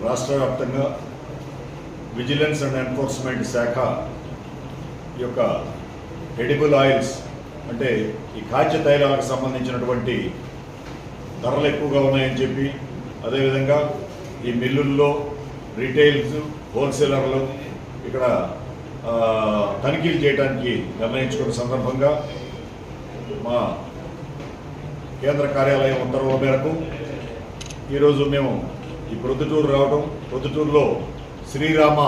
రాష్ట్ర వ్యాప్తంగా vigilance and enforcement శాఖ ఈ యొక్క ఎడిబుల్ ఆయిల్స్ అంటే ఈ కాచ్య తైలాలకు సంబంధించినటువంటి ధరలు ఎక్కువగా ఉన్నాయని చెప్పి అదేవిధంగా ఈ మిల్లుల్లో రీటైల్స్ హోల్సేలర్లు ఇక్కడ తనిఖీలు చేయడానికి నిర్ణయించుకున్న సందర్భంగా మా కేంద్ర కార్యాలయం ఉత్తర్వుల మేరకు ఈరోజు మేము ఈ ప్రొద్దుటూరు రావడం ప్రొద్దుటూరులో శ్రీరామ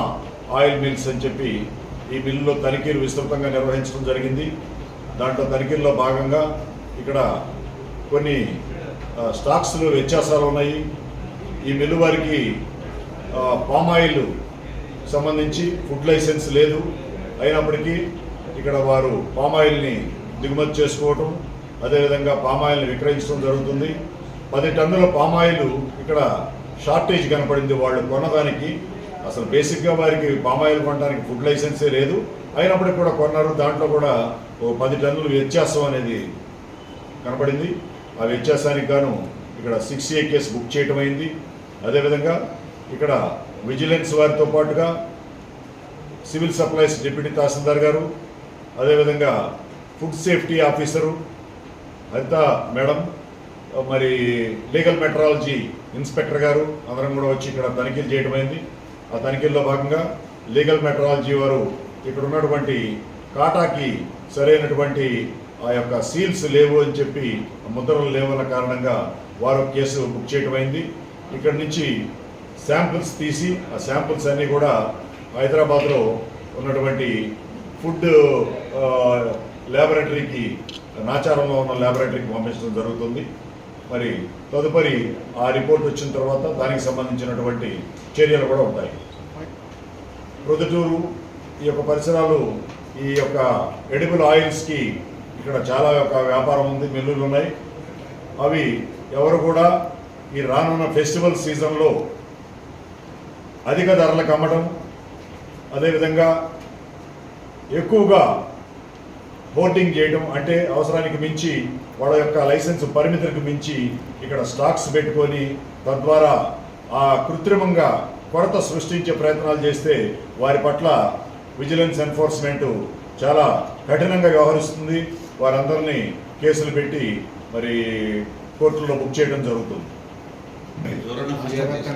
ఆయిల్ మిల్స్ అని చెప్పి ఈ మిల్లులో తనిఖీలు విస్తృతంగా నిర్వహించడం జరిగింది. దాంట్లో తనిఖీల్లో భాగంగా ఇక్కడ కొన్ని స్టాక్స్లో వ్యత్యాసాలు ఉన్నాయి. ఈ మిల్లు వారికి పామాయిల్ సంబంధించి ఫుడ్ లైసెన్స్ లేదు. అయినప్పటికీ ఇక్కడ వారు పామాయిల్ని దిగుమతి చేసుకోవటం అదేవిధంగా పామాయిల్ని విక్రయించడం జరుగుతుంది. పది టన్నుల పామాయిల్ ఇక్కడ షార్టేజ్ కనపడింది. వాళ్ళు కొనడానికి అసలు బేసిక్గా వారికి పామాయిల్ కొనడానికి ఫుడ్ లైసెన్సే లేదు. అయినప్పటికీ కూడా కొన్నారు. దాంట్లో కూడా ఓ పది టన్నుల వ్యత్యాసం అనేది కనపడింది. ఆ వ్యత్యాసానికి గాను ఇక్కడ సిక్స్ ఏ కేసు బుక్ చేయటం అయింది అదేవిధంగా ఇక్కడ విజిలెన్స్ వారితో పాటుగా సివిల్ సప్లైస్ డిప్యూటీ తహసీల్దార్ గారు అదేవిధంగా food safety officer Haritha madam మరి లీగల్ మెట్రాలజీ ఇన్స్పెక్టర్ గారు అందరం కూడా వచ్చి ఇక్కడ తనిఖీలు చేయడమైంది ఆ తనిఖీల్లో భాగంగా లీగల్ మెట్రాలజీ వారు ఇక్కడ ఉన్నటువంటి కాటాకి సరైనటువంటి ఆ యొక్క సీల్స్ లేవు అని చెప్పి ముద్రలు లేవన్న కారణంగా వారు కేసు బుక్ చేయటమైంది ఇక్కడి ఇక్కడ నుంచి శాంపిల్స్ తీసి ఆ శాంపిల్స్ అన్నీ కూడా హైదరాబాద్లో ఉన్నటువంటి ఫుడ్ ల్యాబొరేటరీకి నాచారంలో ఉన్న ల్యాబొరేటరీకి పంపించడం జరుగుతుంది. మరి తదుపరి ఆ రిపోర్ట్ వచ్చిన తర్వాత దానికి సంబంధించినటువంటి చర్యలు కూడా ఉంటాయి. ప్రొద్దుటూరు ఈ యొక్క పరిసరాలు ఈ యొక్క ఎడిబుల్ ఆయిల్స్కి ఇక్కడ చాలా యొక్క వ్యాపారం ఉంది మిల్లులు ఉన్నాయి. అవి ఎవరు కూడా ఈ రానున్న ఫెస్టివల్ సీజన్లో అధిక ధరలకు అమ్మడం అదేవిధంగా ఎక్కువగా బోటింగ్ చేయడం అంటే అవసరానికి మించి వాళ్ళ యొక్క లైసెన్స్ పరిమితులకు మించి ఇక్కడ స్టాక్స్ పెట్టుకొని తద్వారా ఆ కృత్రిమంగా కొరత సృష్టించే ప్రయత్నాలు చేస్తే వారి పట్ల విజిలెన్స్ ఎన్ఫోర్స్మెంట్ చాలా కఠినంగా వ్యవహరిస్తుంది. వారందరినీ కేసులు పెట్టి మరి కోర్టుల్లో బుక్ చేయడం జరుగుతుంది.